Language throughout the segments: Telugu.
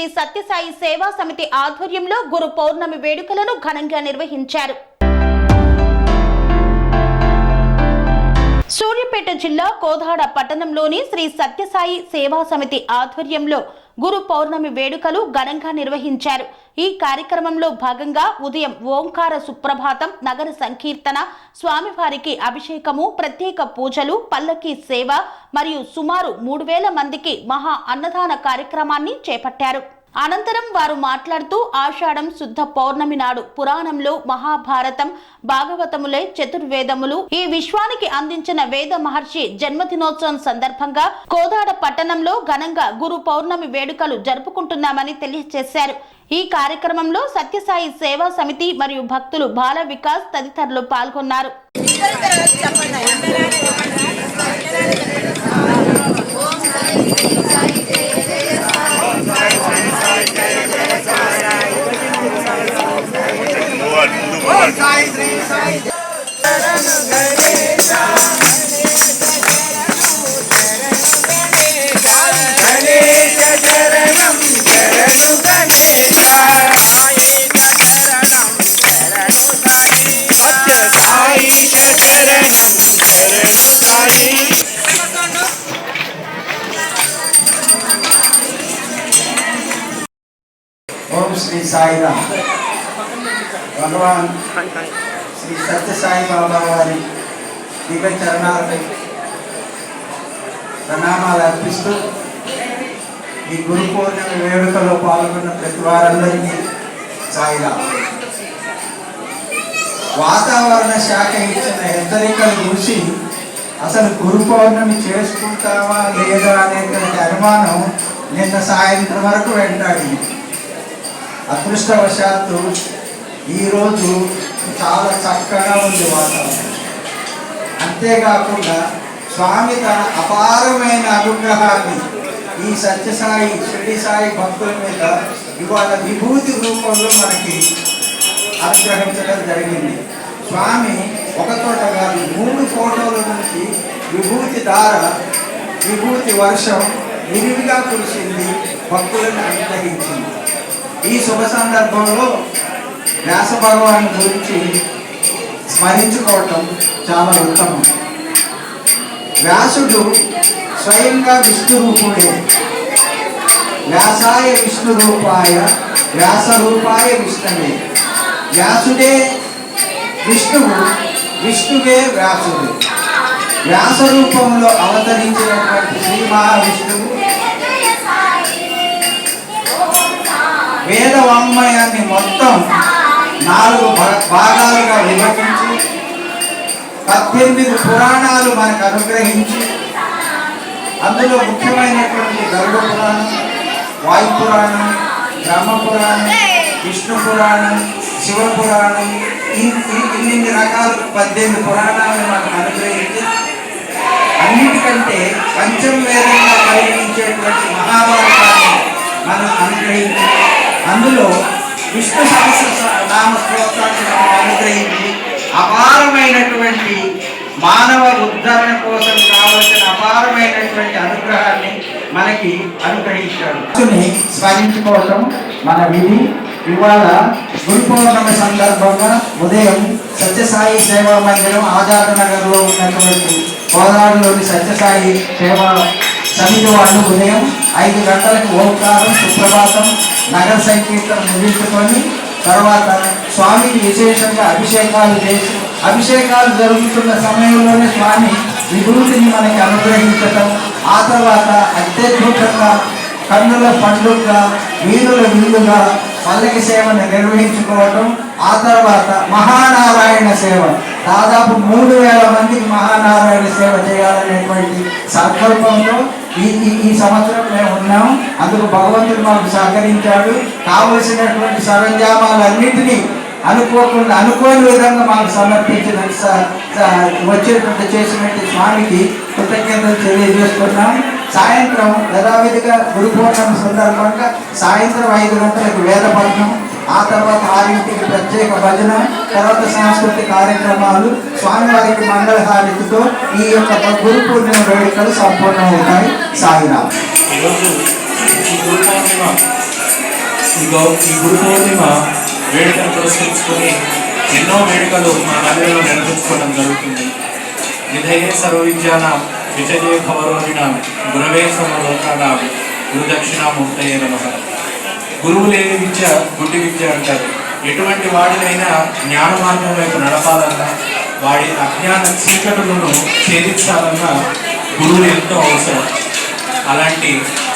శ్రీ సత్యసాయి సేవా సమితి ఆధ్వర్యంలో గురు పౌర్ణమి వేడుకలను ఘనంగా నిర్వహించారు. సూర్యాపేట జిల్లా కోదాడ పట్టణంలోని శ్రీ సత్యసాయి సేవా సమితి ఆధ్వర్యంలో గురు పౌర్ణమి వేడుకలు ఘనంగా నిర్వహించారు. ఈ కార్యక్రమంలో భాగంగా ఉదయం ఓంకార సుప్రభాతం నగర సంకీర్తన స్వామివారికి అభిషేకము ప్రత్యేక పూజలు పల్లకి సేవ మరియు సుమారు మూడు వేల మందికి మహా అన్నదాన కార్యక్రమాన్ని చేపట్టారు. అనంతరం వారు మాట్లాడుతూ ఆషాఢం శుద్ధ పౌర్ణమి నాడు పురాణంలో మహాభారతం భాగవతములే చతుర్వేదములు. ఈ విశ్వానికి అందించిన వేద మహర్షి జన్మదినోత్సవం సందర్భంగా కోదాడ పట్టణంలో ఘనంగా గురు పౌర్ణమి వేడుకలు జరుపుకుంటున్నామని తెలియజేశారు. ఈ కార్యక్రమంలో సత్యసాయి సేవా సమితి మరియు భక్తులు బాల వికాస్ తదితరులు పాల్గొన్నారు. సాయిరామ్ భగవాన్ శ్రీ సత్యసాయి బాబా వారి దివ్య చరణాలపై ప్రణామాలు అర్పిస్తూ ఈ గురు పౌర్ణమి వేడుకలో పాల్గొన్న ప్రతి వారందరికీ సాయిరామ్ వాతావరణ శాఖ ఇచ్చిన హెచ్చరికలు చూసి అసలు గురు పౌర్ణమి చేసుకుంటావా లేదా అనేటువంటి అనుమానం నిన్న సాయంత్రం వరకు వెంటాడింది. అదృష్టవశాత్తు ఈరోజు చాలా చక్కగా ఉంది వాతావరణం. అంతేకాకుండా స్వామి తన అపారమైన అనుగ్రహాన్ని ఈ సత్యసాయి షిరిడి సాయి భక్తుల మీద ఇవాళ విభూతి రూపంలో మనకి అనుగ్రహించడం జరిగింది. స్వామి ఒక చోట కాదు మూడు ఫోటోల నుంచి విభూతి ధార విభూతి వర్షం విరివిగా కురిసింది భక్తులను అనుగ్రహించింది. ఈ శుభ సందర్భంలో వ్యాస భగవాన్ గురించి స్మరించుకోవటం చాలా ఉత్తమం. వ్యాసుడు స్వయంగా విష్ణురూపుడే వ్యాసాయ విష్ణు రూపాయ వ్యాస రూపాయ విష్ణువే. వ్యాసుడే విష్ణువు విష్ణువే వ్యాసుడు. వ్యాస రూపంలో అవతరించినటువంటి శ్రీ మహావిష్ణువు మొత్తం నాలుగు భాగాలుగా విభజించి పద్దెనిమిది పురాణాలు మనకు అనుగ్రహించి అందులో ముఖ్యమైనటువంటి గరుడ పురాణం వాయు పురాణం బ్రహ్మ పురాణం విష్ణు పురాణం శివ పురాణం ఇన్ని రకాల పద్దెనిమిది పురాణాలను మనకు అనుగ్రహించి అన్నిటికంటే పంచం వేదంగా పరిగణించేటువంటి మహాభారతాన్ని మనం అనుగ్రహించి అందులో విష్ణు సహస్ర నామ స్తోత్రాన్ని అనుగ్రహించి అపారమైనటువంటి మానవ ఉద్ధరణ కోసం కావలసిన అపారమైనటువంటి అనుగ్రహాన్ని మనకి అనుగ్రహించాడు. స్మరించుకోవటం మన విధి. ఇవాళ గురు పౌర్ణమి సందర్భంగా ఉదయం సత్యసాయి సేవా మందిరం ఆజాద్ నగర్లో ఉన్నటువంటి కోదాడులోని సత్యసాయి సేవా సమితి వాళ్ళు ఉదయం ఐదు గంటలకు ఓంకారం సుప్రభాతం నగర సంకీర్తన ముగించుకొని తర్వాత స్వామికి విశేషంగా అభిషేకాలు చేసి అభిషేకాలు జరుగుతున్న సమయంలోనే స్వామి విభూతిని మనకి అనుగ్రహించటం ఆ తర్వాత అత్యద్భుతంగా కన్నుల పండుగ వీరుల విల్లుగా పల్లకి సేవను నిర్వహించుకోవటం ఆ తర్వాత మహానారాయణ సేవ దాదాపు మూడు వేల మందికి మహానారాయణ సేవ చేయాలనేటువంటి సంకల్పంలో ఈ ఈ సంవత్సరం మేము ఉన్నాం. అందుకు భగవంతుడు మాకు సహకరించాడు. కావలసినటువంటి సరంజామాలన్నింటినీ అనుకోకుండా అనుకోని విధంగా మాకు సమర్పించిన స- వచ్చేటువంటి చేసినట్టు స్వామికి కృతజ్ఞతలు తెలియజేస్తున్నాం. సాయంత్రం యథావిధిగా గురు సందర్భంగా సాయంత్రం ఐదు గంటలకు వేద పఠనం ఆ తర్వాత ఆరింటికి ప్రత్యేక భజన తర్వాత సాంస్కృతిక కార్యక్రమాలు స్వామివారికి మంగళహారతితో ఈ యొక్క గురు పూర్ణిమ వేడుకలు సంపూర్ణమవుతాయి. సాయిరామ్ ఈరోజు ఈ గురు పూర్ణిమ వేడుకను పురస్కరించుకొని ఎన్నో వేడుకలు మా మందిరంలో నిర్వహించుకోవడం జరుగుతుంది. విధయే సర్వవిద్యానాం విజయే భవరోహిణ గురవే సమలోకానాం గురుదక్షిణామూర్తయే నమః. గురువు లేని విద్య గుడ్డి విద్య అంటారు. ఎటువంటి వాడినైనా జ్ఞాన మార్గం వైపు నడపాలన్నా వాడి అజ్ఞాన చీకటులను ఛేదించాలన్నా గురువులు ఎంతో అవసరం. అలాంటి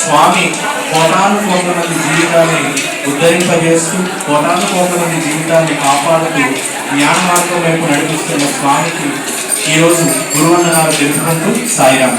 స్వామి కోటాను కోట్ల మంది జీవితాన్ని ఉద్ధరింపజేస్తూ కోటాను కోట్ల మంది జీవితాన్ని కాపాడుతూ జ్ఞాన మార్గం వైపు నడిపిస్తున్న స్వామికి ఈరోజు గురువందనాలు తెలుసుకుంటూ సాయిరాము.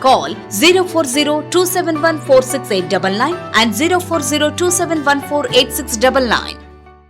Call 040 271 4689 and 040 271 4869.